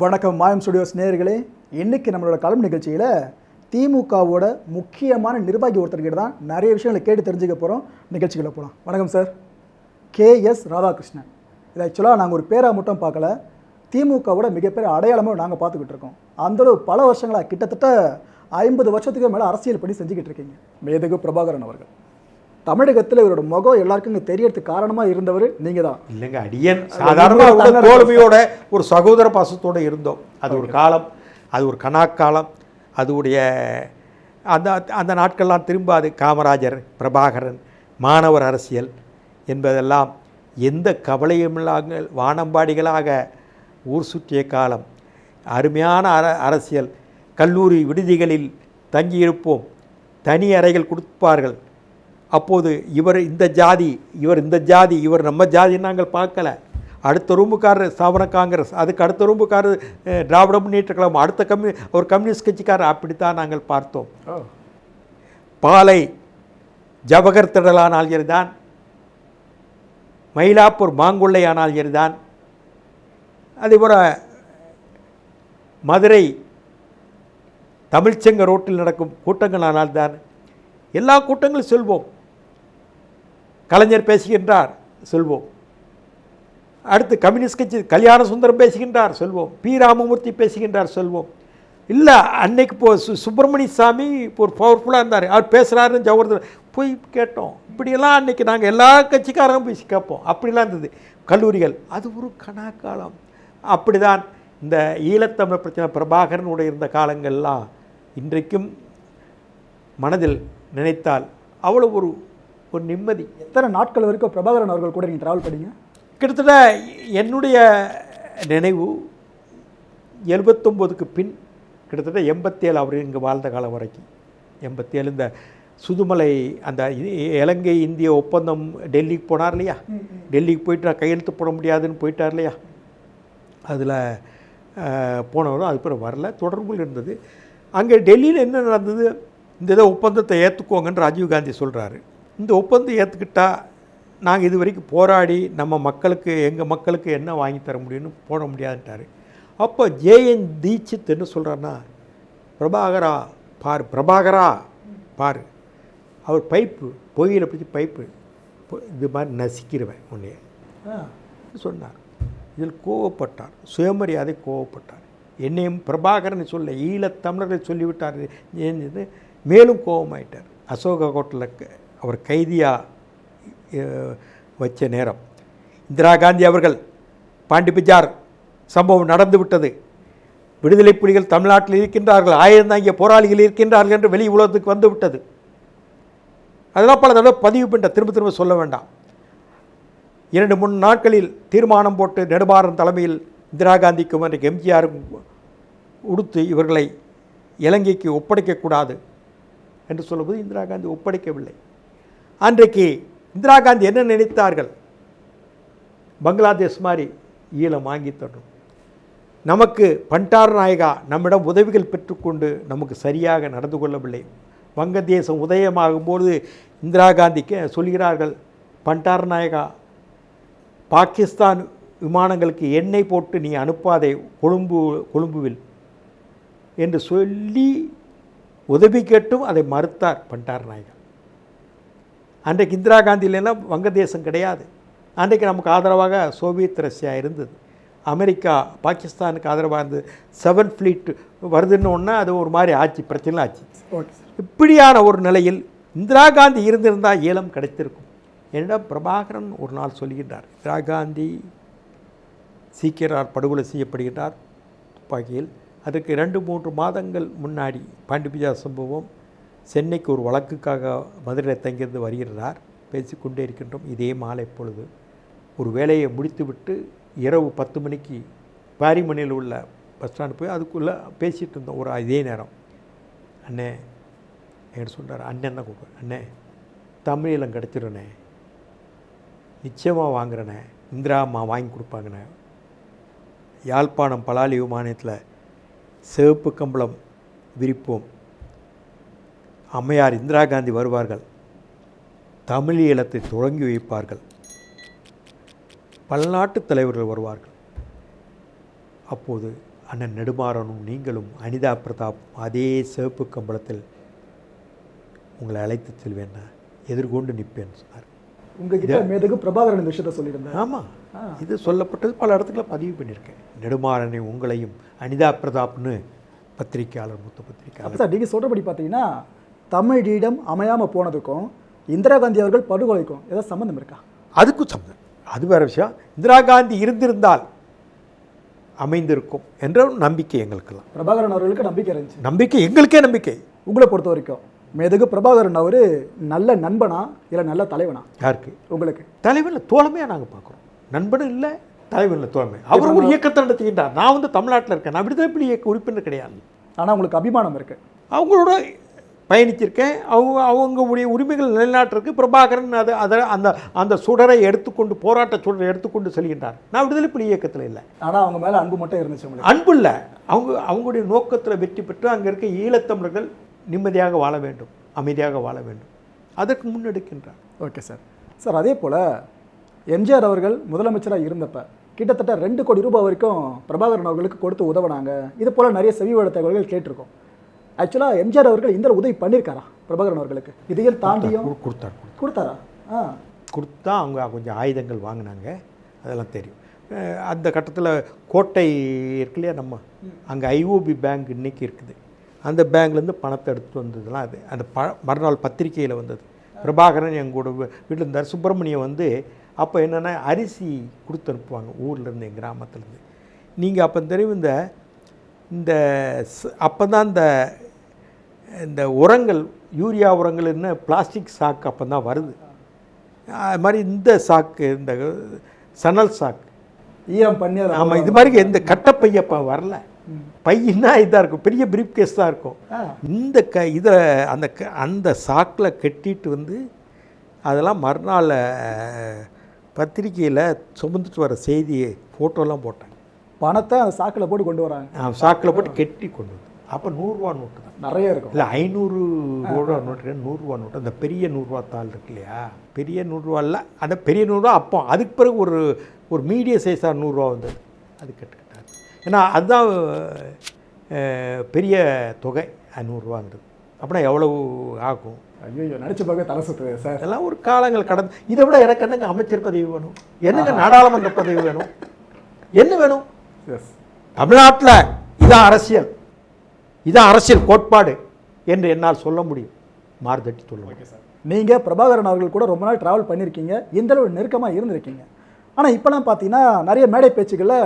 வணக்கம் மாயம் ஸ்டுடியோஸ் நேயர்களே. இன்னைக்கு நம்மளோட களம் நிகழ்ச்சியில் திமுகவோட முக்கியமான நிர்வாகி ஒருத்தர்கிட்ட தான் நிறைய விஷயங்களை கேட்டு தெரிஞ்சுக்க போகிறோம் நிகழ்ச்சிகளை போகலாம் வணக்கம் சார். K S Radhakrishnan. இது ஆக்சுவலாக நாங்கள் ஒரு பேராக மட்டும் பார்க்கல. திமுகவோட மிகப்பெரிய அடையாளமாக நாங்கள் பார்த்துக்கிட்டு இருக்கோம். அந்தளவு பல வருஷங்களாக கிட்டத்தட்ட ஐம்பது வருஷத்துக்கு மேலே அரசியல் பணி செஞ்சுக்கிட்டு இருக்கீங்க. மேதகு பிரபாகரன் அவர்கள். தமிழகத்தில் இவரோட முகம் எல்லாருக்கும் தெரியறதுக்கு காரணமாக இருந்தவர் நீங்கள் தான் இல்லைங்க அடியன். சாதாரண தோல்வியோட ஒரு சகோதர பாசத்தோட இருந்தோம். அது ஒரு காலம் அது ஒரு கணாக்காலம் அதுடைய அந்த அந்த நாட்கள்லாம் திரும்பாது. காமராஜர் பிரபாகரன் மாணவர் அரசியல் என்பதெல்லாம் எந்த கவலையுமில்லாமல் வானம்பாடிகளாக ஊர் சுற்றிய காலம். அருமையான அர அரசியல். கல்லூரி விடுதிகளில் தங்கியிருப்போம். தனி அறைகள் கொடுப்பார்கள். அப்போது இவர் இந்த ஜாதி இவர் இந்த ஜாதி இவர் நம்ம ஜாதி நாங்கள் பார்க்கல. அடுத்த ரூமுக்காரர் ஸ்தாபன காங்கிரஸ் அதுக்கு அடுத்த ரூமுக்காரர் அஹ், திராவிட முன்னேற்ற கழகம் அடுத்த கம்யூ ஒரு கம்யூனிஸ்ட் கட்சிக்காரர் அப்படித்தான் நாங்கள் பார்த்தோம். பாலை ஜவஹர் திடலானால் சரிதான் மயிலாப்பூர் மாங்குள்ளை ஆனால் சரிதான் அதேபோல் மதுரை தமிழ்ச்சங்க ரோட்டில் நடக்கும் கூட்டங்கள் ஆனால் தான் எல்லா கூட்டங்களும் செல்வோம். கலைஞர் பேசுகின்றார் செல்வோம். அடுத்து கம்யூனிஸ்ட் கட்சி கல்யாண சுந்தரம் பேசுகின்றார் சொல்வோம். பி. ராமமூர்த்தி பேசுகின்றார் சொல்வோம். இல்லை அன்னைக்கு இப்போ சு சுப்பிரமணிய சாமி இப்போ ஒரு பவர்ஃபுல்லாக இருந்தார். அவர் பேசுகிறாருன்னு ஜவஹர் போய் கேட்டோம். இப்படியெல்லாம் அன்னைக்கு நாங்கள் எல்லா கட்சிக்காரங்களும் போய் கேட்போம். அப்படிலாம் இருந்தது. கல்லூரிகள் அது ஒரு கணாக்காலம் அப்படிதான் இந்த ஈழத்தமிழ் பிரச்சனை பிரபாகரனுடைய இருந்த காலங்கள்லாம் இன்றைக்கும் மனதில் நினைத்தால் அவ்வளோ ஒரு ஒரு நிம்மதி. எத்தனை நாட்கள் வரைக்கும் பிரபாகரன் அவர்கள் கூட நீங்கள் ட்ராவல் பண்ணீங்க? கிட்டத்தட்ட என்னுடைய நினைவு எழுபத்தொம்போதுக்கு பின் கிட்டத்தட்ட எண்பத்தேழு அவர் இங்கே வாழ்ந்த காலம் வரைக்கும். எண்பத்தேழு இந்த சுதுமலை அந்த இலங்கை இந்திய ஒப்பந்தம் டெல்லிக்கு போனார் இல்லையா? டெல்லிக்கு போயிட்டு கையெழுத்து போட முடியாதுன்னு போயிட்டார் இல்லையா? அதில் போனவரும் அதுக்கப்புறம் வரல. தொடர்புகள் இருந்தது. அங்கே டெல்லியில் என்ன நடந்தது? இந்த இதை ஒப்பந்தத்தை ஏற்றுக்கோங்கன்னு ராஜீவ்காந்தி சொல்கிறாரு இந்த ஒப்பந்தம் ஏற்றுக்கிட்டா நாங்கள் இது வரைக்கும் போராடி நம்ம மக்களுக்கு எங்கள் மக்களுக்கு என்ன வாங்கி தர முடியும்னு போட முடியாதுன்ட்டார். அப்போ ஜேஎன் தீட்சித் என்ன சொல்கிறாருன்னா பிரபாகரா பார் பிரபாகரா பார். அவர் பைப்பு பொய்யில் பிடிச்சி பைப்பு இது மாதிரி நசிக்கிறவன் உன்னைய. சொன்னார். இதில் கோவப்பட்டார் சுயமரியாதை கோவப்பட்டார். என்னையும் பிரபாகரன் சொல்ல ஈழத் தமிழர்கள் சொல்லிவிட்டார். மேலும் கோபமாயிட்டார். அசோக ஹோட்டலில் அவர் கைதியாக வச்ச நேரம். இந்திரா காந்தி அவர்கள் பாண்டிபிஜார் சம்பவம் நடந்து விட்டது. விடுதலை புலிகள் தமிழ்நாட்டில் இருக்கின்றார்கள் ஆயிரம் இங்கே போராளிகள் இருக்கின்றார்கள் என்று வெளி உலகத்துக்கு வந்து விட்டது. அதெல்லாம் பல தடவை பதிவு பண்ண திரும்ப திரும்ப சொல்ல வேண்டாம். இரண்டு மூணு நாட்களில் தீர்மானம் போட்டு நெடுமாறன் தலைமையில் இந்திரா காந்திக்கும் அன்றைக்கு எம்ஜிஆருக்கும் உடுத்து இவர்களை இலங்கைக்கு ஒப்படைக்கக்கூடாது என்று சொல்லும்போது இந்திரா காந்தி ஒப்படைக்கவில்லை. அன்றைக்கு இந்திரா காந்தி என்ன நினைத்தார்கள்? பங்களாதேஷ் மாதிரி ஈழம் வாங்கி தரணும். நமக்கு பண்டார் நாயகா நம்மிடம் உதவிகள் பெற்றுக்கொண்டு நமக்கு சரியாக நடந்து கொள்ளவில்லை. வங்கதேசம் உதயமாகும்போது இந்திரா காந்திக்கு சொல்கிறார்கள் பண்டார் நாயகா பாகிஸ்தான் விமானங்களுக்கு எண்ணெய் போட்டு நீ அனுப்பாதே கொழும்பு கொழும்புவில் என்று சொல்லி உதவி கேட்டும் அதை மறுத்தார் பண்டார் நாயகா. அன்றைக்கு இந்திரா காந்தி இல்லைன்னா வங்கதேசம் கிடையாது. அன்றைக்கு நமக்கு ஆதரவாக சோவியத் ரஷ்யா இருந்தது. அமெரிக்கா பாகிஸ்தானுக்கு ஆதரவாக இருந்தது. செவன் ஃப்ளீட் வருதுன்னு அது ஒரு மாதிரி ஆச்சு பிரச்சனை ஆச்சு. இப்படியான ஒரு நிலையில் இந்திரா காந்தி இருந்திருந்தால் ஈழம் கிடைத்திருக்கும். என்னிடம் பிரபாகரன் ஒரு நாள் சொல்கின்றார் இந்திரா காந்தி சீக்கியரார் படுகொலை செய்யப்படுகின்றார். துப்பாக்கியில் அதற்கு இரண்டு மூன்று மாதங்கள் முன்னாடி பாண்டிபிஜா சம்பவம் சென்னைக்கு ஒரு வழக்குக்காக மதுரையில் தங்கியிருந்து வருகிறார். பேசிக்கொண்டே இருக்கின்றோம். இதே மாலை பொழுது ஒரு வேலையை முடித்துவிட்டு இரவு பத்து மணிக்கு பாரிமணியில் உள்ள பஸ் ஸ்டாண்டு போய் அதுக்குள்ளே பேசிகிட்டு இருந்தோம். ஒரு இதே நேரம். அண்ணே என்கிட்ட சொல்கிறார் அண்ணன் தான் கூப்பிடுவேன் அண்ணே தமிழீழம் கிடச்சிருண்ணே நிச்சயமாக வாங்குறேனே இந்திரா அம்மா வாங்கி கொடுப்பாங்கண்ணே. யாழ்ப்பாணம் பலாலி விமானத்தில் சிவப்பு கம்பளம் விரிப்போம். அம்மையார் இந்திரா காந்தி வருவார்கள். தமிழ் ஈழத்தை தொடங்கி வைப்பார்கள். பல்நாட்டு தலைவர்கள் வருவார்கள். அப்போது அண்ணன் நெடுமாறனும் நீங்களும் அனிதா பிரதாப் அதே சிவப்பு கம்பளத்தில் உங்களை அழைத்து செல்வேன். எதிர்கொண்டு நிற்பேன் சொன்னார். உங்ககிட்ட மேதகு பிரபாகரன் இந்த விஷயத்த சொல்லியிருந்தேன் ஆமாம் இது சொல்லப்பட்டது பல இடத்துல பதிவு பண்ணியிருக்கேன். நெடுமாறனை உங்களையும் அனிதா பிரதாப்னு பத்திரிக்கையாளர் மூத்த பத்திரிக்கையாளர் அப்போ சார் நீங்கள் சொல்கிறபடி பார்த்தீங்கன்னா தமிழீடம் அமையாமல் போனதுக்கும் இந்திரா காந்தி அவர்கள் படுகொலைக்கும் ஏதாவது சம்மந்தம் இருக்கா? அதுக்கும் சம்மந்தம் அது வேற விஷயம். இந்திரா காந்தி இருந்திருந்தால் அமைந்திருக்கும் என்ற நம்பிக்கை எங்களுக்கெல்லாம். பிரபாகரன் அவர்களுக்கு நம்பிக்கை இருந்துச்சு. நம்பிக்கை எங்களுக்கே நம்பிக்கை. உங்களை பொறுத்த வரைக்கும். மேதகு பிரபாகரன் அவர் நல்ல நண்பனா இல்லை நல்ல தலைவனா? யாருக்கு? உங்களுக்கு. தலைவனில் தோழமையாக நாங்கள் பார்க்குறோம் நண்பனும் இல்லை தலைவனில் தோழமை. அவர் ஒரு இயக்கத்தை நடத்துகின்றார் நான் வந்து தமிழ்நாட்டில் இருக்கேன். நான் விடுதலை புலி இயக்க உறுப்பினர் கிடையாது. ஆனால் உங்களுக்கு அபிமானம் இருக்கு. அவங்களோட பயணிச்சிருக்கேன் அவங்க அவங்களுடைய உரிமைகள் நிலைநாட்டுறதுக்கு பிரபாகரன் அது அதை அந்த அந்த சுடரை எடுத்துக்கொண்டு போராட்ட சுடரை எடுத்துக்கொண்டு செல்கின்றார். நான் விடுதலை புலி இயக்கத்தில் இல்லை. ஆனால் அவங்க மேலே அன்பு மட்டும் இருந்துச்சு அன்பு இல்லை. அவங்க அவங்களுடைய நோக்கத்தில் வெற்றி பெற்று அங்கே இருக்க ஈழத்தமிழர்கள் நிம்மதியாக வாழ வேண்டும். அமைதியாக வாழ வேண்டும். அதற்கு முன்னெடுக்கின்றார் ஓகே சார். சார் அதே போல் எம்ஜிஆர் அவர்கள் முதலமைச்சராக இருந்தப்ப கிட்டத்தட்ட ரெண்டு கோடி ரூபாய் வரைக்கும் பிரபாகரன் அவர்களுக்கு கொடுத்து உதவுனாங்க. இது போல் நிறைய செவிவழ தகவல்கள் கேட்டிருக்கோம். ஆக்சுவலாக எம்ஜிஆர் அவர்கள் இந்த உதவி பண்ணியிருக்காரா பிரபாகரன் அவர்களுக்கு. இதையும் தாண்டியும் கொடு- கொடுத்தார் கொடுத்தார். ஆ. கொடுத்தா அவங்க கொஞ்சம் ஆயுதங்கள் வாங்கினாங்க. அதெல்லாம் தெரியும். அந்த கட்டத்தில் கோட்டை இருக்கு இல்லையா நம்ம? அங்கே ஐஓபி பேங்க் இன்னைக்கு இருக்குது. அந்த பேங்க்லேருந்து பணத்தை எடுத்துட்டு வந்ததுலாம் அது. அந்த ப மறுநாள் பத்திரிக்கையில் வந்தது. பிரபாகரன் எங்கூட வீட்டில் இருந்தார். சுப்பிரமணியம் வந்து அப்போ என்னென்னா அரிசி கொடுத்து அனுப்புவாங்க. ஊர்லேருந்து எங்கள் கிராமத்துலேருந்து நீங்கள் அப்போ தெரியும் இந்த இந்த அப்போ தான் இந்த இந்த உரங்கள் யூரியா உரங்கள் என்ன பிளாஸ்டிக் சாக்கு அப்போ தான் வருது. அது மாதிரி இந்த சாக்கு இந்த சணல் சாக்கு. ஈரம் பண்ணி ஆமாம் இது மாதிரி எந்த கட்டப்பைய இப்போ வரல. பையனா இதாக இருக்கும் பெரிய பிரீப் கேஸ் தான் இருக்கும். இந்த க இதை அந்த க அந்த சாக்கில் கட்டிட்டு வந்து அதெல்லாம் மறுநாள் பத்திரிக்கையில் சுமந்துட்டு வர செய்தியை ஃபோட்டோலாம் போட்டாங்க. பணத்தை அந்த சாக்கில் போட்டு கொண்டு வராங்க. சாக்கில் போட்டு கெட்டி கொண்டு வந்து அப்போ நூறுரூவா நோட்டு தான். நிறைய இருக்கும். இல்லை ஐநூறு ரூபா நோட்டு நூறுரூவா நோட்டு. அந்த பெரிய நூறுரூவா தாள் இருக்கு இல்லையா? பெரிய நூறுரூவா இல்லை அந்த பெரிய நூறுரூவா அப்போ அதுக்கு பிறகு ஒரு ஒரு மீடிய சைஸாக நூறுரூவா வந்தது. அது கட்டுக்கிட்டாரு ஏன்னா அதுதான் பெரிய தொகை. நூறுரூவாங்கிறது அப்படின்னா எவ்வளவு ஆகும்? ஐயோ நினச்சி பார்க்க தலை சுத்துது சார். அதெல்லாம் ஒரு காலங்கள் கடந்து. இதை விட எனக்கு என்னங்க அமைச்சர் பதவி வேணும்? என்னங்க நாடாளுமன்ற பதவி வேணும்? என்ன வேணும்? எஸ் தமிழ்நாட்டில் இதான் அரசியல். இதான் அரசியல் கோட்பாடு என்று என்னால் சொல்ல முடியும். மார்தட்டி சொல்ல முடியும் நீங்கள் பிரபாகரன் அவர்கள் கூட ரொம்ப நாள் ட்ராவல் பண்ணியிருக்கீங்க. இந்த அளவு நெருக்கமாக இருந்திருக்கீங்க. ஆனால் இப்போலாம் பார்த்தீங்கன்னா நிறைய மேடை பேச்சுகளில்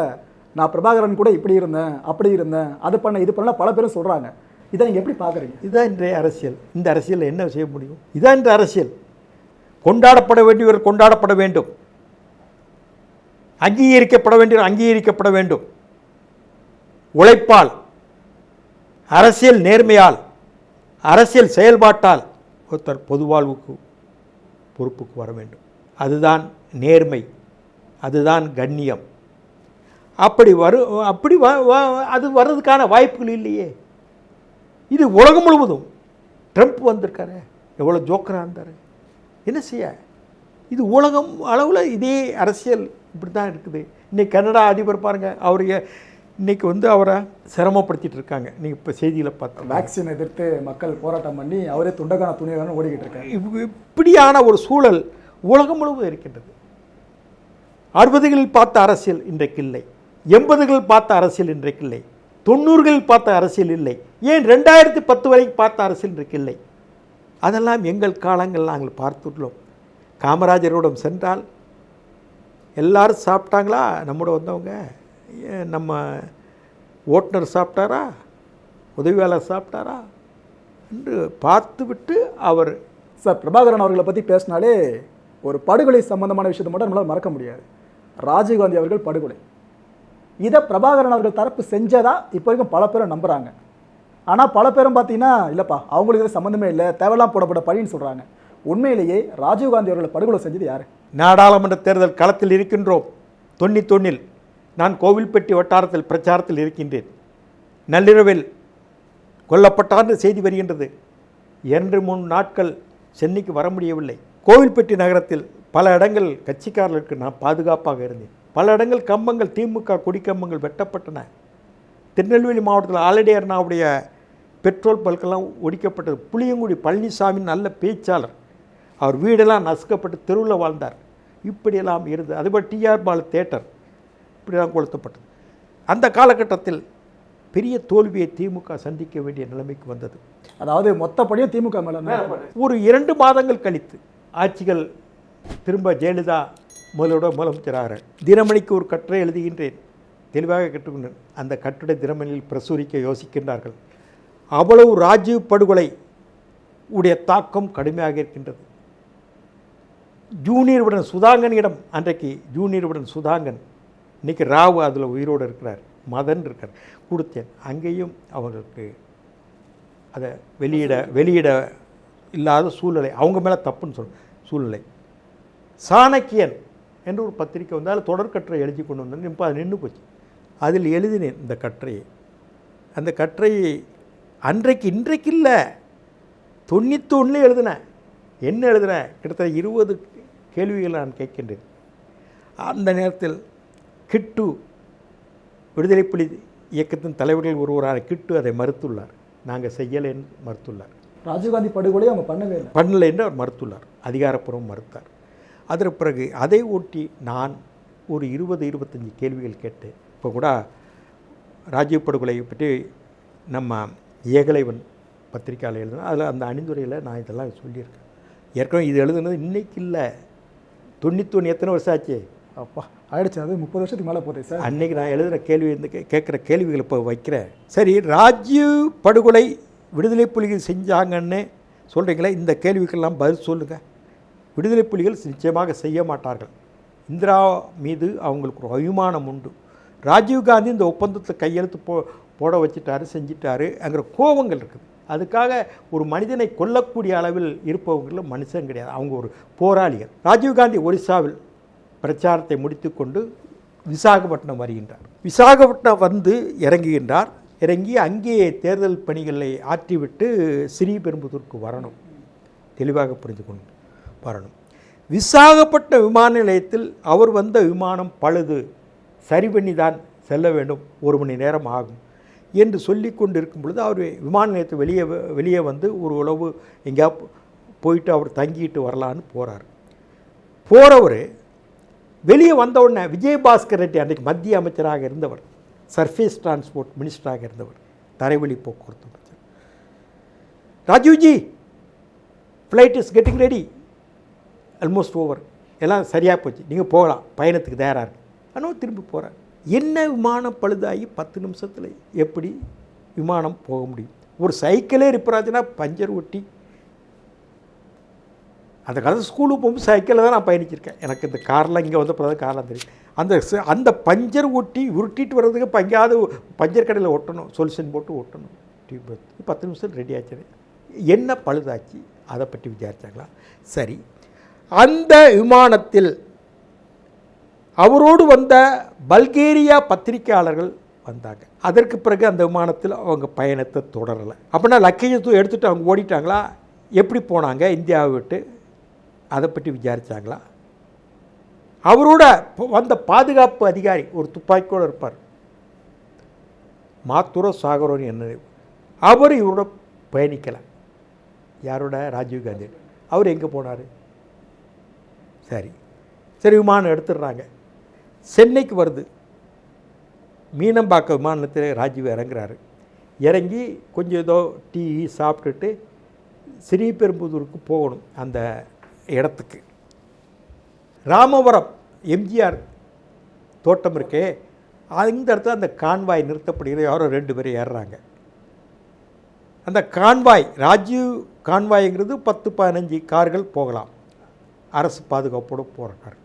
நான் பிரபாகரன் கூட இப்படி இருந்தேன் அப்படி இருந்தேன் அது பண்ண இது பண்ண பல பேரும் சொல்கிறாங்க இதை நீங்கள் எப்படி பார்க்குறீங்க இதுதான் இன்றைய அரசியல். இந்த அரசியல் என்ன செய்ய முடியும்? இதான் இந்த அரசியல். கொண்டாடப்பட வேண்டியவர் கொண்டாடப்பட வேண்டும். அங்கீகரிக்கப்பட வேண்டியவர் அங்கீகரிக்கப்பட வேண்டும். உழைப்பால் அரசியல் நேர்மையால் அரசியல் செயல்பாட்டால் ஒருத்தர் பொதுவாழ்வுக்கு பொறுப்புக்கு வர வேண்டும். அதுதான் நேர்மை. அதுதான் கண்ணியம். அப்படி வரு அப்படி வ அது வர்றதுக்கான வாய்ப்புகள் இல்லையே. இது உலகம் முழுவதும். ட்ரம்ப் வந்திருக்காரு. எவ்வளோ ஜோக்கராக இருந்தார். என்ன செய்ய? இது உலகம் அளவில் இதே அரசியல் இப்படி தான் இருக்குது. இன்றைக்கி கனடா அதிபர் பாருங்கள் அவரைய இன்னைக்கு வந்து அவரை சிரமப்படுத்திட்டு இருக்காங்க. நீங்கள் இப்போ செய்தியில் பார்த்தோம் வேக்சின் எதிர்த்து மக்கள் போராட்டம் பண்ணி அவரே துண்டகான துணியகான ஓடிக்கிட்டு இருக்காரு. இவ்- இப்படியான ஒரு சூழல் உலகம் முழுவதும் இருக்கின்றது. அறுபதுகளில் பார்த்த அரசியல் இன்றைக்கு இல்லை. எண்பதுகளில் பார்த்த அரசியல் இன்றைக்கு இல்லை. தொண்ணூறுகளில் பார்த்த அரசியல் இல்லை. ஏன் ரெண்டாயிரத்தி பத்து வரைக்கும் பார்த்த அரசியல் இன்றைக்கு இல்லை? அதெல்லாம் எங்கள் காலங்கள் நாங்கள் பார்த்துள்ளோம். காமராஜரோடம் சென்றால் எல்லாரும் சாப்பிட்டாங்களா? நம்மோட வந்தவங்க நம்ம ஓட்டுநர் சாப்பிட்டாரா? உதவியாளர் சாப்பிட்டாரா? என்று பார்த்துவிட்டு அவர் சார் பிரபாகரன் அவர்களை பற்றி பேசினாலே ஒரு படுகொலை சம்பந்தமான விஷயத்தை மட்டும் நம்மளால் மறக்க முடியாது. ராஜீவ்காந்தி அவர்கள் படுகொலை. இதை பிரபாகரன் அவர்கள் தரப்பு செஞ்சதா? இப்போ வரைக்கும் பல பேரும் நம்புகிறாங்க ஆனால் பல பேரும் பார்த்தீங்கன்னா இல்லைப்பா அவங்களுக்கு இதுல சம்மந்தமே இல்லை தேவையெல்லாம் போடப்பட்ட பழின்னு சொல்கிறாங்க உண்மையிலேயே ராஜீவ்காந்தி அவர்களை படுகொலை செஞ்சது யார்? நாடாளுமன்ற தேர்தல் களத்தில் இருக்கின்றோம். தொண்ணூத்தொன்னில் நான் கோவில்பட்டி வட்டாரத்தில் பிரச்சாரத்தில் இருக்கின்றேன். நள்ளிரவில் கொல்லப்பட்டார்னு செய்தி வருகின்றது. என்று மூணு நாட்கள் சென்னைக்கு வர முடியவில்லை. கோவில்பட்டி நகரத்தில் பல இடங்கள் கட்சிக்காரர்களுக்கு நான் பாதுகாப்பாக இருந்தேன். பல இடங்கள் கம்பங்கள் திமுக கொடிக்கம்பங்கள் வெட்டப்பட்டன. திருநெல்வேலி மாவட்டத்தில் ஆலடியார்னாவுடைய பெட்ரோல் பல்கெல்லாம் ஒடிக்கப்பட்டது. புளியங்குடி பழனிசாமி நல்ல பேச்சாளர். அவர் வீடெல்லாம் நசுக்கப்பட்டு தெருவில் வாழ்ந்தார். இப்படியெல்லாம் இருந்தது. அதுபோல் டிஆர் பால் தேட்டர். இப்படிலாம் கொளுத்தப்பட்டது. அந்த காலகட்டத்தில் பெரிய தோல்வியை திமுக சந்திக்க வேண்டிய நிலைமைக்கு வந்தது. அதாவது மொத்தப்படியும் திமுக மேல ஒரு இரண்டு மாதங்கள் கழித்து ஆட்சிகள் திரும்ப ஜெயலலிதா முதலோட முதலமைச்சராக தினமணிக்கு ஒரு கட்டுரை எழுதுகின்றேன். தெளிவாக கற்றுக்கொண்டேன் அந்த கட்டுரை தினமணியில் பிரசுரிக்க யோசிக்கின்றார்கள். அவ்வளவு ராஜீவ் படுகொலை உடைய தாக்கம் கடுமையாக இருக்கின்றது. ஜூனியர் உடன் சுதாங்கனிடம் அன்றைக்கு ஜூனியர் உடன் சுதாங்கன் இன்றைக்கி ராவு அதில் உயிரோடு இருக்கிறார். மதன் இருக்கார். கொடுத்தேன். அங்கேயும் அவர்களுக்கு அதை வெளியிட வெளியிட இல்லாத சூழ்நிலை. அவங்க மேலே தப்புன்னு சொல்லணும் சூழ்நிலை. சாணக்கியன் என்று ஒரு பத்திரிக்கை வந்தால் தொடர்கற்றை எழுதி கொண்டு வந்தேன் இப்போ அது நின்று போச்சு. அதில் எழுதினேன் இந்த கற்றையை அந்த கற்றையை அன்றைக்கு இன்றைக்கு இல்லை. தொண்ணூத்தொன்று எழுதினேன். என்ன எழுதுனேன்? கிட்டத்தட்ட இருபது கேள்விகளை நான் கேட்கின்றேன். அந்த நேரத்தில் கிட்டு விடுதலை புலி இயக்கத்தின் தலைவர்களில் ஒருவரான கிட்டு அதை மறுத்துள்ளார். நாங்கள் செய்யலைன்னு மறுத்துள்ளார். ராஜீவ்காந்தி படுகொலை அவங்க பண்ணவே இல்லை. பண்ணலை என்று அவர் மறுத்துள்ளார். அதிகாரப்பூர்வம் மறுத்தார். அதற்கு பிறகு அதை ஒட்டி நான் ஒரு இருபது இருபத்தஞ்சி கேள்விகள் கேட்டேன். இப்போ கூட ராஜீவ் படுகொலை பற்றி நம்ம ஏகலைவன் பத்திரிக்கையாளர் எழுதுனா அதில் அந்த அணிந்துரையில் நான் இதெல்லாம் சொல்லியிருக்கேன். ஏற்கனவே இது எழுதுனது இன்னைக்கு இல்லை. தொண்ணூத்தொன்று எத்தனை வருஷம் ஆச்சு? அப்பா ஆயிடுச்சு. அது முப்பது வருஷத்துக்கு மேலே போதே சார். அன்னைக்கு நான் எழுதுகிற கேள்வி வந்து கேட்குற கேள்விகள் இப்போ வைக்கிறேன். சரி ராஜீவ் படுகொலை விடுதலை புலிகள் செஞ்சாங்கன்னு சொல்கிறீங்களே இந்த கேள்விக்கெல்லாம் பதில் சொல்லுங்கள் விடுதலை புலிகள் நிச்சயமாக செய்ய மாட்டார்கள். இந்திரா மீது அவங்களுக்கு ஒரு அபிமானம் உண்டு. ராஜீவ்காந்தி இந்த ஒப்பந்தத்தை கையெழுத்து போ போட வச்சுட்டாரு செஞ்சிட்டாருங்கிற கோபங்கள் இருக்குது. அதுக்காக ஒரு மனிதனை கொல்லக்கூடிய அளவில் இருப்பவங்களும் மனுஷன் கிடையாது. அவங்க ஒரு போராளிகள். ராஜீவ்காந்தி ஒரிசாவில் பிரச்சாரத்தை முடித்துக்கொண்டு விசாகப்பட்டினம் வருகின்றார். விசாகப்பட்டினம் வந்து இறங்குகின்றார். இறங்கி அங்கேயே தேர்தல் பணிகளை ஆற்றிவிட்டு ஸ்ரீபெரும்புதூருக்கு வரணும். தெளிவாக புரிந்து கொண்டு வரணும். விசாகப்பட்டினம் விமான நிலையத்தில் அவர் வந்த விமானம் பழுது. சரி பண்ணி தான் செல்ல வேண்டும். ஒரு மணி நேரம் ஆகும் என்று சொல்லி கொண்டு இருக்கும் பொழுது அவர் விமான நிலையத்தை வெளியே வெளியே வந்து ஒரு உழவு எங்கேயா போயிட்டு அவர் தங்கிட்டு வரலான்னு போகிறார் போகிறவர் வெளியே வந்த உடனே விஜயபாஸ்கர் ரெட்டி அன்றைக்கு மத்திய அமைச்சராக இருந்தவர் சர்ஃபேஸ் டிரான்ஸ்போர்ட் மினிஸ்டராக இருந்தவர் தரைவழி போக்குவரத்து அமைச்சர். Rajivji flight is getting ready almost over எல்லாம் சரியாக போச்சு. நீங்கள் போகலாம். பயணத்துக்கு தயாராக இருக்கு. ஆனால் திரும்பி போகிறார் என்ன விமானம் பழுதாகி பத்து நிமிஷத்தில் எப்படி விமானம் போக முடியும்? ஒரு சைக்கிளே ரிப்பேர் ஆச்சுன்னா பஞ்சர் ஒட்டி அந்த காலத்து ஸ்கூலுக்கு போகும்போது சைக்கிளில் தான் நான் பயணிச்சிருக்கேன். எனக்கு இந்த காரில் இங்கே வந்த பிறகு கார்லாம் தெரியும். அந்த அந்த பஞ்சர் ஒட்டி உருட்டிட்டு வர்றதுக்கு இப்போ எங்கேயாவது பஞ்சர் கடையில் ஒட்டணும் சொல்யூஷன் போட்டு ஒட்டணும். டியூப் எடுத்து. பத்து நிமிஷத்தில் ரெடி ஆச்சு என்ன பழுதாச்சு? அதை பற்றி விசாரித்தாங்களா சரி. அந்த விமானத்தில் அவரோடு வந்த பல்கேரியா பத்திரிகையாளர்கள் வந்தாங்க. அதற்கு பிறகு அந்த விமானத்தில் அவங்க பயணத்தை தொடரலை. அப்படின்னா லக்கேஜை எடுத்துகிட்டு அவங்க ஓடிட்டாங்களா? எப்படி போனாங்க? இந்தியாவை விட்டு அதை பற்றி விசாரித்தாங்களா அவரோட வந்த பாதுகாப்பு அதிகாரி ஒரு துப்பாக்கியோடு இருப்பார். மாத்துர சாகரோன்னு என்ன அவர் இவரோட பயணிக்கலை. யாரோட? ராஜீவ்காந்தி அவர் எங்கே போனார்? சரி. சரி விமானம் எடுத்துடுறாங்க. சென்னைக்கு வருது. மீனம்பாக்கம் விமானத்தில் ராஜீவ் இறங்குறாரு. இறங்கி கொஞ்சம் ஏதோ டீ சாப்பிட்டுட்டு ஸ்ரீபெரும்புதூருக்கு போகணும். அந்த இடத்துக்கு. ராமவரம் எம்ஜிஆர் தோட்டம் இருக்கே அந்த இடத்துல அந்த கான்வாய் நிறுத்தப்படுகிறது. யாரோ ரெண்டு பேரும் ஏறுறாங்க. அந்த கான்வாய் ராஜீவ் கான்வாய்ங்கிறது பத்து பதினஞ்சு கார்கள் போகலாம். அரசு பாதுகாப்போடு போகிற கார்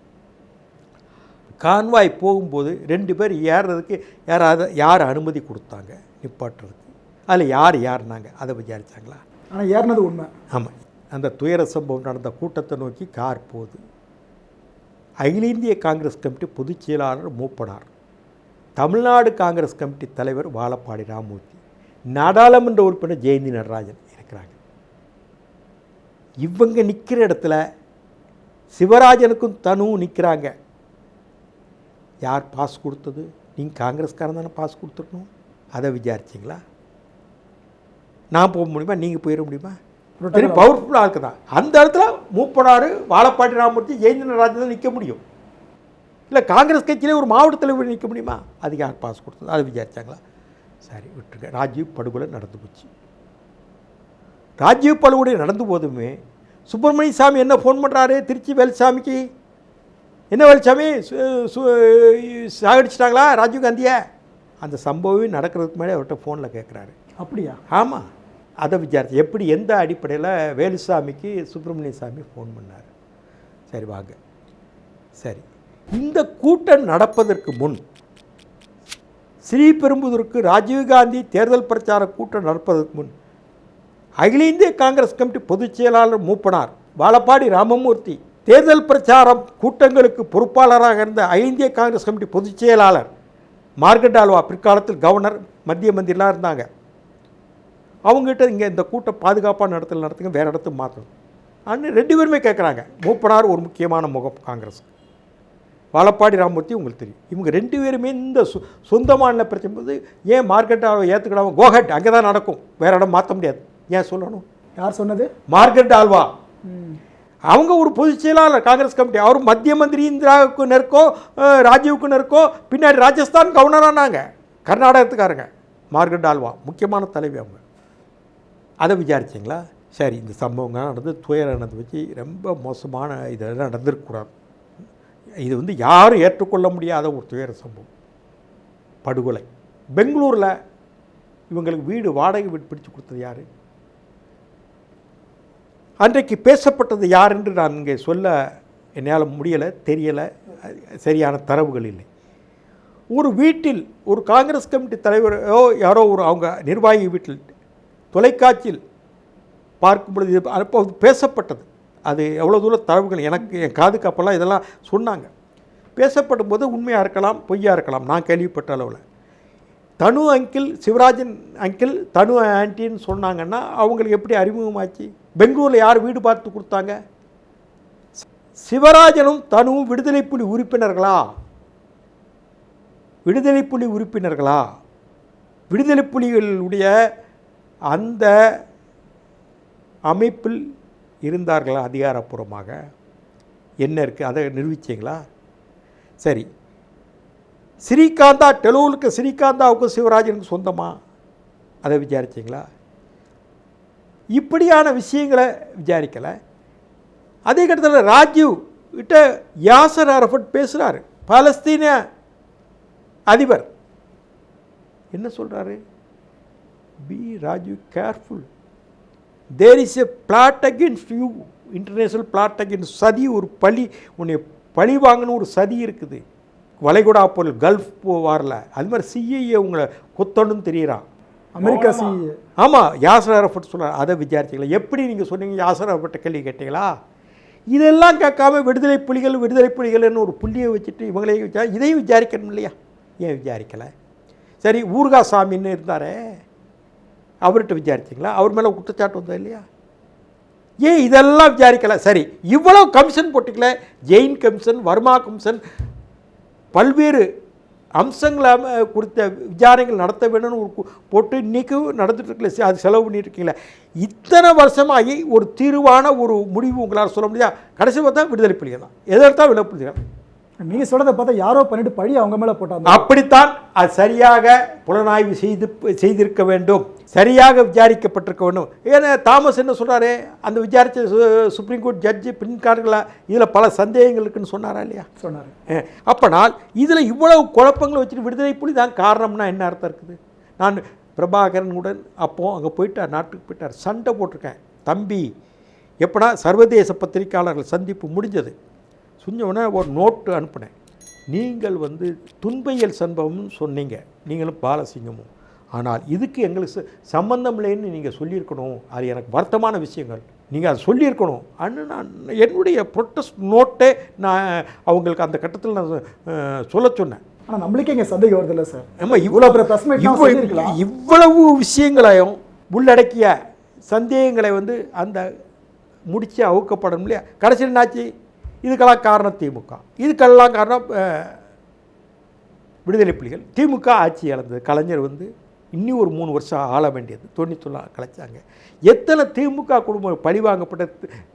கான்வாய் போகும்போது ரெண்டு பேர் ஏறுறதுக்கு யாராவது யார் அனுமதி கொடுத்தாங்க? நிப்பாட்டுறதுக்கு. அதில் யார் யாருனாங்க அதை விசாரிச்சாங்களா? ஆனால் ஏறினது உண்மை. ஆமாம். அந்த துயர சம்பவம் நடந்த கூட்டத்தை நோக்கி கார் போகுது. அகில இந்திய காங்கிரஸ் கமிட்டி பொதுச் செயலாளர் மூப்பனார். தமிழ்நாடு காங்கிரஸ் கமிட்டி தலைவர் வாழப்பாடி ராமூர்த்தி. நாடாளுமன்ற உறுப்பினர் ஜெயந்தி நடராஜன் இருக்கிறாங்க. இவங்க நிற்கிற இடத்துல சிவராஜனுக்கும் தனுவும் நிற்கிறாங்க யார் பாஸ் கொடுத்தது? நீங்கள் காங்கிரஸ்காரன் தானே பாஸ் கொடுத்துருக்கணும். அதை விசாரிச்சிங்களா? நான் போக முடியுமா? நீங்கள் போயிட முடியுமா? Protocol சரி பவர்ஃபுல் ஆளுக்கு தான் அந்த இடத்துல மூப்பனார் வாழப்பாடி ராமமூர்த்தி ஜெயந்திரன் ராஜன் தான் நிற்க முடியும். இல்லை காங்கிரஸ் கட்சியிலே ஒரு மாவட்ட தலைவர் நிற்க முடியுமா? அதுக்கு யார் பாஸ் கொடுத்தது? அதை விசாரிச்சாங்களா? சரி விட்டுருங்க. ராஜீவ் படுகொலை நடந்து போச்சு. ராஜீவ் படுகொலை நடந்து போதுமே சுப்பிரமணிய சாமி என்ன ஃபோன் பண்ணுறாரு திருச்சி வேலுசாமிக்கு. என்ன வேலுசாமி? சாகடிச்சிட்டாங்களா ராஜீவ் காந்தியை? அந்த சம்பவமே நடக்கிறதுக்கு முன்னாடி அவர்கிட்ட ஃபோனில் கேட்குறாரு அப்படியா? ஆமாம் அதை விசாரிச்சு எப்படி எந்த அடிப்படையில் வேலுசாமிக்கு சுப்பிரமணிய சாமி ஃபோன் பண்ணார்? சரி வாங்க. சரி. இந்த கூட்டம் நடப்பதற்கு முன் ஸ்ரீபெரும்புதூருக்கு ராஜீவ்காந்தி தேர்தல் பிரச்சார கூட்டம் நடப்பதற்கு முன் அகில இந்திய காங்கிரஸ் கமிட்டி பொதுச் செயலாளர் மூப்பனார் வாழப்பாடி ராமமூர்த்தி தேர்தல் பிரச்சாரம் கூட்டங்களுக்கு பொறுப்பாளராக இருந்த அகில இந்திய காங்கிரஸ் கமிட்டி பொதுச் செயலாளர் மார்கட் ஆல்வா பிற்காலத்தில் கவர்னர் மத்திய மந்திரிலாம் இருந்தாங்க. அவங்ககிட்ட இங்கே இந்த கூட்டம் பாதுகாப்பான இடத்துல நடத்துங்க வேறு இடத்துக்கு மாற்றணும் அன்னு ரெண்டு பேருமே கேட்குறாங்க மூப்பனார் ஒரு முக்கியமான முகம் காங்கிரஸ். வாழப்பாடி ராமமூர்த்தி உங்களுக்கு தெரியும். இவங்க ரெண்டு பேருமே இந்த சொ சொந்த மாநில பிரச்சனை போது ஏன் மார்க்கெட்டாக ஏற்றுக்கிடாம கோஹட் அங்கே தான் நடக்கும். வேறு இடம் மாற்ற முடியாது. ஏன் சொல்லணும்? யார் சொன்னது? மார்க்கெட் ஆல்வா. அவங்க ஒரு பொதுச் செயலாளர் காங்கிரஸ் கமிட்டி. அவர் மத்திய மந்திரி இந்திராவுக்கு நெருக்கோ ராஜீவுக்கு நெருக்கோ பின்னாடி ராஜஸ்தான் கவர்னரானாங்க கர்நாடகத்துக்காரங்க. மார்கரெட் ஆல்வா. முக்கியமான தலைவி அவங்க. அதை விசாரிச்சிங்களா? சரி இந்த சம்பவங்கள் நடந்து துயரணத்தை வச்சு ரொம்ப மோசமான இதெல்லாம் நடந்திருக்கக்கூடாது. இது வந்து யாரும் ஏற்றுக்கொள்ள முடியாத ஒரு துயர சம்பவம். படுகொலை. பெங்களூரில் இவங்களுக்கு வீடு வாடகை வீடு பிடிச்சு கொடுத்தது யார்? அன்றைக்கு பேசப்பட்டது யார் என்று நான் இங்கே சொல்ல என்னால் முடியலை தெரியலை. சரியான தரவுகள் இல்லை. ஒரு வீட்டில் ஒரு காங்கிரஸ் கமிட்டி தலைவரோ யாரோ ஒரு அவங்க நிர்வாகி வீட்டில் தொலைக்காட்சியில் பார்க்கும் பொழுது அப்போ பேசப்பட்டது. அது எவ்வளோ தூரம் தரவுகள் எனக்கு என் காதுக்கு அப்போல்லாம் இதெல்லாம் சொன்னாங்க. பேசப்படும் போது உண்மையாக இருக்கலாம் பொய்யாக இருக்கலாம் நான் கேள்விப்பட்ட அளவில். தனு அங்கிள் சிவராஜன் அங்கிள் தனு ஆன்ட்டின்னு சொன்னாங்கன்னா அவங்களுக்கு எப்படி அறிமுகமாச்சு? பெங்களூரில் யார் வீடு பார்த்து கொடுத்தாங்க? சிவராஜனும் தனுவும் விடுதலை புலி உறுப்பினர்களா? விடுதலை புலி உறுப்பினர்களா? விடுதலை புலிகளுடைய அந்த அமைப்பில் இருந்தார்களா அதிகாரப்பூர்வமாக. என்ன இருக்குது அதை நிரூபிச்சிங்களா? சரி. ஸ்ரீகாந்தா டெலூலுக்கு ஸ்ரீகாந்தாவுக்கும் சிவராஜனுக்கு சொந்தமா? அதை விசாரிச்சிங்களா? இப்படியான விஷயங்களை விசாரிக்கலை. அதே கட்டத்தில் ராஜீவ் கிட்ட யாசர் அரஃபட் பேசுகிறார் பாலஸ்தீன அதிபர். என்ன சொல்கிறாரு be Rajiv careful there is a plot against you international plot against சதி ஒரு பழி. உன்னை பழி வாங்கணும் ஒரு சதி இருக்குது. வளைகுடா பொருள் கல்ஃப் வாரில். அது மாதிரி சிஐஏ உங்களை கொத்தணும்னு தெரியறான். அமெரிக்கா சி ஆமாம் யாசர் அரஃபட் சொல்கிறார் அதை விசாரிச்சிங்களா எப்படி நீங்கள் சொன்னீங்க? யாசர் அரஃபட்ட கேள்வி கேட்டீங்களா? இதெல்லாம் கேட்காம விடுதலை புலிகள் விடுதலை புலிகள்னு ஒரு புள்ளியை வச்சுட்டு இவங்களையும் இதையும் விசாரிக்கணும் இல்லையா? ஏன் விசாரிக்கலை? சரி ஊர்கா சாமின்னு இருந்தாரே. அவர்கிட்ட விசாரிச்சிங்களா? அவர் மேலே குற்றச்சாட்டு வந்தா இல்லையா? ஏன் இதெல்லாம் விசாரிக்கல? சரி இவ்வளோ கமிஷன் போட்டிக்கல ஜெயின் கமிஷன் வர்மா கமிஷன் பல்வேறு அம்சங்களை குறித்த விசாரணைகள் நடத்த வேணும்னு ஒரு போட்டு இன்றைக்கும் நடந்துட்டுருக்கல அது செலவு பண்ணிட்டுருக்கீங்களே இத்தனை வருஷமாகி ஒரு தீர்வான ஒரு முடிவு உங்களால் சொல்ல முடியாது? கடைசி பார்த்தா விடுதலை புலிகள் தான். எதிர்த்தா விடுதலை புலிகள் நீங்க சொல்றதை பார்த்தா யாரோ பண்ணிட்டு பழி அவங்க மேல போட்டாங்க. அப்படித்தான் அது சரியாக புலனாய்வு செய்து செய்திருக்க வேண்டும். சரியாக விசாரிக்கப்பட்டிருக்க வேண்டும். ஏன்னா தாமஸ் என்ன சொல்றாரு? அந்த விசாரித்த சு- சுப்ரீம் கோர்ட் ஜட்ஜி பின்காரங்களா இதில் பல சந்தேகங்கள் இருக்குன்னு சொன்னாரா இல்லையா? சொன்னாரு. அப்பனால் இதில் இவ்வளவு குழப்பங்களை வச்சுட்டு விடுதலை புலி தான் காரணம்னா என்ன அர்த்தம் இருக்குது? நான் பிரபாகரன் உடன் அப்போ அங்கே போயிட்டார் நாட்டுக்கு போயிட்டார் சண்டை போட்டிருக்கேன். தம்பி எப்படா சர்வதேச பத்திரிக்கையாளர்கள் சந்திப்பு முடிஞ்சது. சொன்ன உடனே ஒரு நோட்டு அனுப்பினேன். நீங்கள் வந்து துன்பையல் சம்பவம்னு சொன்னீங்க. நீங்களும் பாலசிங்கமும். ஆனால் இதுக்கு எங்களுக்கு சம்பந்தம் இல்லைன்னு நீங்கள் சொல்லியிருக்கணும். அது எனக்கு வருத்தமான விஷயங்கள். நீங்கள் அதை சொல்லியிருக்கணும். அன்னு நான் என்னுடைய ப்ரொட்டஸ்ட் நோட்டே நான் அவங்களுக்கு அந்த கட்டத்தில் நான் சொல்ல சொன்னேன். ஆனா நம்மளுக்கே இங்க சந்தேகம் வருது இல்ல சார். ஆமா இவ்வளவு பெரிய press meet எல்லாம் சொல்லியிருக்கலாம். இவ்வளவு விஷயங்களையும் உள்ளடக்கிய சந்தேகங்களை வந்து அந்த முடிச்சு அவுக்கப்படணும் இல்லையா? கடைசியில் என்னாச்சு? இதுக்கெல்லாம் காரணம் திமுக. இதுக்கெல்லாம் காரணம் விடுதலை புலிகள். திமுக ஆட்சி இழந்தது. கலைஞர் வந்து இன்னி ஒரு மூணு வருஷம் ஆள வேண்டியது. தொண்ணூத்தொன்னா கலைச்சாங்க. எத்தனை திமுக குடும்பம் பழிவாங்கப்பட்ட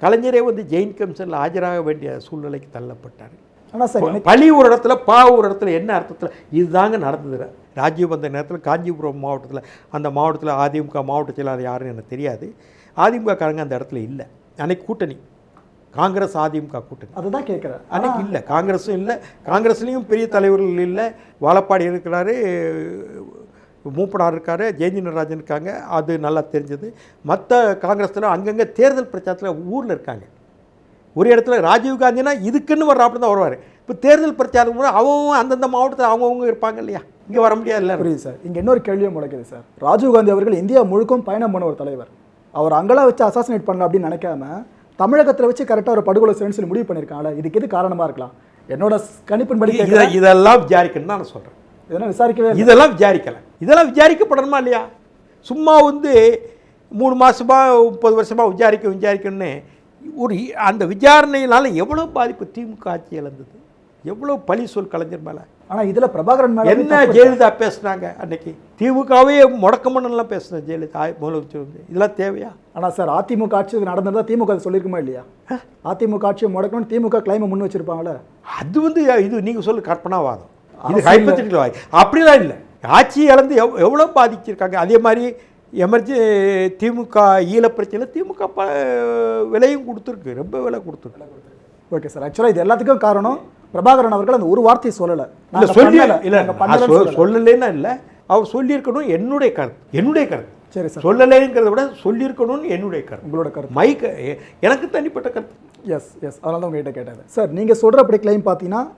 கலைஞரே வந்து ஜெயின் கமிஷனில் ஆஜராக வேண்டிய சூழ்நிலைக்கு தள்ளப்பட்டார். ஆனால் சார் பழி ஒரு இடத்துல பா ஒரு இடத்துல என்ன அர்த்தத்தில் இதுதாங்க நடந்தது. ராஜீவ் வந்த நேரத்தில் காஞ்சிபுரம் மாவட்டத்தில் அந்த மாவட்டத்தில் அதிமுக மாவட்ட செயலாளர் யாருன்னு எனக்கு தெரியாது. அதிமுக காரங்க அந்த இடத்துல இல்லை. அன்னைக்கு கூட்டணி. காங்கிரஸ் அதிமுக கூட்டணி. அதை தான் கேட்குறேன் அன்னைக்கு இல்லை காங்கிரஸும் இல்லை. காங்கிரஸ்லேயும் பெரிய தலைவர்கள் இல்லை. வாழப்பாடி இருக்கிறாரு மூப்பனார் இருக்காரு ஜெயந்தி நடராஜன் இருக்காங்க. அது நல்லா தெரிஞ்சது. மற்ற காங்கிரஸில் அங்கங்கே தேர்தல் பிரச்சாரத்தில் ஊரில் இருக்காங்க. ஒரு இடத்துல ராஜீவ் காந்தினா இதுக்குன்னு வர்றாப்புல தான் வருவார். இப்போ தேர்தல் பிரச்சாரம் அவங்க அந்தந்த மாவட்டத்தில் அவங்கவுங்க இருப்பாங்க இல்லையா? இங்கே வர முடியாதுல்ல புரியுது சார். இங்கே இன்னொரு கேள்வியும் முளைக்குது சார். ராஜீவ் காந்தி அவர்கள் இந்தியா முழுக்கும் பயணம் பண்ண ஒரு தலைவர். அவர் அங்கெல்லாம் வச்சு அசாசினேட் பண்ணலாம் அப்படின்னு நினைக்காம தமிழகத்தில் வச்சு கரெக்டாக ஒரு படுகொலை சொல்லி முடிவு பண்ணியிருக்காங்கல்ல இதுக்கு எது காரணமாக இருக்கலாம்? என்னோட கணிப்பின்படி இதெல்லாம் விசாரிக்கணும்னு தான் நான் சொல்கிறேன் இதெல்லாம் விசாரிக்கவே. இதெல்லாம் விசாரிக்கல. இதெல்லாம் விசாரிக்கப்படணுமா இல்லையா? சும்மா வந்து மூணு மாசமா முப்பது வருஷமா விசாரிக்க விசாரிக்கணும்னு ஒரு அந்த விசாரணையினால எவ்வளோ பாதிப்பு திமுக ஆட்சி இழந்தது? எவ்வளோ பழி சொல் கலைஞர் மேலே? ஆனா இதுல பிரபாகரன் மேல என்ன ஜெயலலிதா பேசுனாங்க அன்னைக்கு? திமுகவே முடக்கமன்னெல்லாம் பேசுனேன் ஜெயலலிதா முதலமைச்சர் வந்து. இதெல்லாம் தேவையா? ஆனா சார் அதிமுக ஆட்சி நடந்ததா திமுக அதை சொல்லியிருக்குமா இல்லையா? அதிமுக ஆட்சியை முடக்கணும் திமுக கிளைமை முன் வச்சிருப்பாங்களே அது வந்து இது நீங்கள் சொல்லு கற்பனாவாதம். இது ஹைப்பத்திரிக்கல் வாய் அப்படிலாம் இல்லை. ஆட்சி இழந்து எவ் எவ்வளோ பாதிச்சிருக்காங்க? அதே மாதிரி எமர்ஜி திமுக ஈழப்பிரச்சனை திமுக ப விலையும் கொடுத்துருக்கு. ரொம்ப விலை கொடுத்துருக்கு. Okay sir. ஆக்சுவலா இது எல்லாத்துக்கும் காரணம் பிரபாகரன் அவர்கள் அந்த ஒரு வார்த்தையை சொல்லல. இல்லை நாங்க சொல்லி பண்ணல, இல்லை சொல்லல. சொல்லலைன்னா இல்லை. அவர் சொல்லியிருக்கணும் என்னுடைய கருத்து. என்னுடைய கருத்து. சரி சார். சொல்லலைங்கிறத விட சொல்லியிருக்கணும்னு என்னுடைய கருத்து. உங்களோட கருத்து. மைக்க எ- எனக்கு தனிப்பட்ட கருத்து. எஸ் எஸ் அதனால தான் உங்ககிட்ட கேட்டது சார் நீங்க சொல்றபடி கிளைம் பார்த்தீங்கன்னா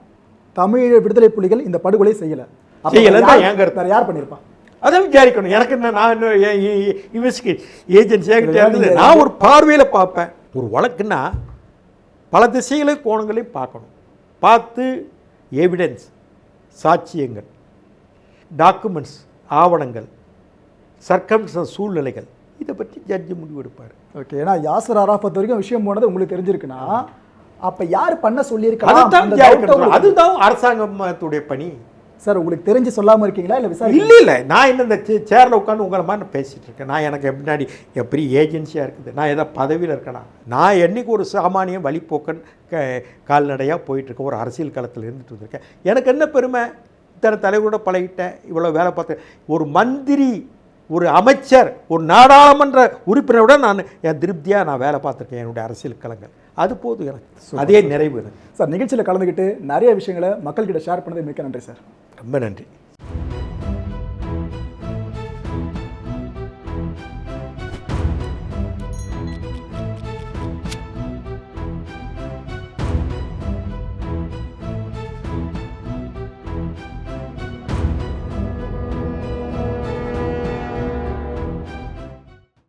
தமிழ் விடுதலை புலிகள் இந்த படுகொலை செய்யல. செய்யல தான் என் கருத்து. வேற யார் பண்ணிருப்பா? அதை விசாரிக்கணும். எனக்கு என்ன நான் இன்வெஸ்டிகேட் ஏஜென்சி இல்லையா, இருக்குது நீங்க- நான் ஒரு பார்வையில் பார்ப்பேன். ஒரு வழக்குன்னா பல திசைகளையும் கோணங்களையும் பார்க்கணும். பார்த்து எவிடன்ஸ் சாட்சியங்கள் டாக்குமெண்ட்ஸ் ஆவணங்கள் சர்க்கம்ஸ்டன்ஸ் சூழ்நிலைகள் இதை பற்றி ஜட்ஜி முடிவெடுப்பார். ஓகே ஏன்னா யாசர் அராஃபத் வரைக்கும் விஷயம் போனது உங்களுக்கு தெரிஞ்சிருக்குன்னா அப்ப யார் பண்ண சொல்லியிருக்கலாம் அதுதான் அதுதான் அரசாங்கத்துடைய பணி. சார் உங்களுக்கு தெரிஞ்சு சொல்லாமல் இருக்கீங்களா இல்லை விசாரி இல்லை இல்லை. நான் என்ன இந்த சேரில் உட்காந்து உங்களை மாதிரி நான் பேசிகிட்டு இருக்கேன். நான் எனக்கு முன்னாடி எப்படி ஏஜென்சியாக இருக்குது? நான் ஏதோ பதவியில் இருக்கேனா? நான் என்னைக்கு ஒரு சாமானியம் வழிபோக்கன் க கால்நடையாக போயிட்டுருக்கேன் ஒரு அரசியல் களத்தில் இருந்துட்டு வந்திருக்கேன். எனக்கு என்ன பெருமை? இத்தனை தலைவரோட பழகிட்டேன். இவ்வளோ வேலை பார்த்தேன் ஒரு மந்திரி ஒரு அமைச்சர் ஒரு நாடாளுமன்ற உறுப்பினரோட நான் என் திருப்தியாக நான் வேலை பார்த்துருக்கேன். என்னுடைய அரசியல் களங்கள். அது போதும் எனக்கு. அதே நிறைவு எனக்கு. சார் நிகழ்ச்சியில கலந்துக்கிட்டு நிறைய விஷயங்களை மக்கள்கிட்ட ஷேர் பண்ணது மிக்க நன்றி சார். ரொம்ப நன்றி.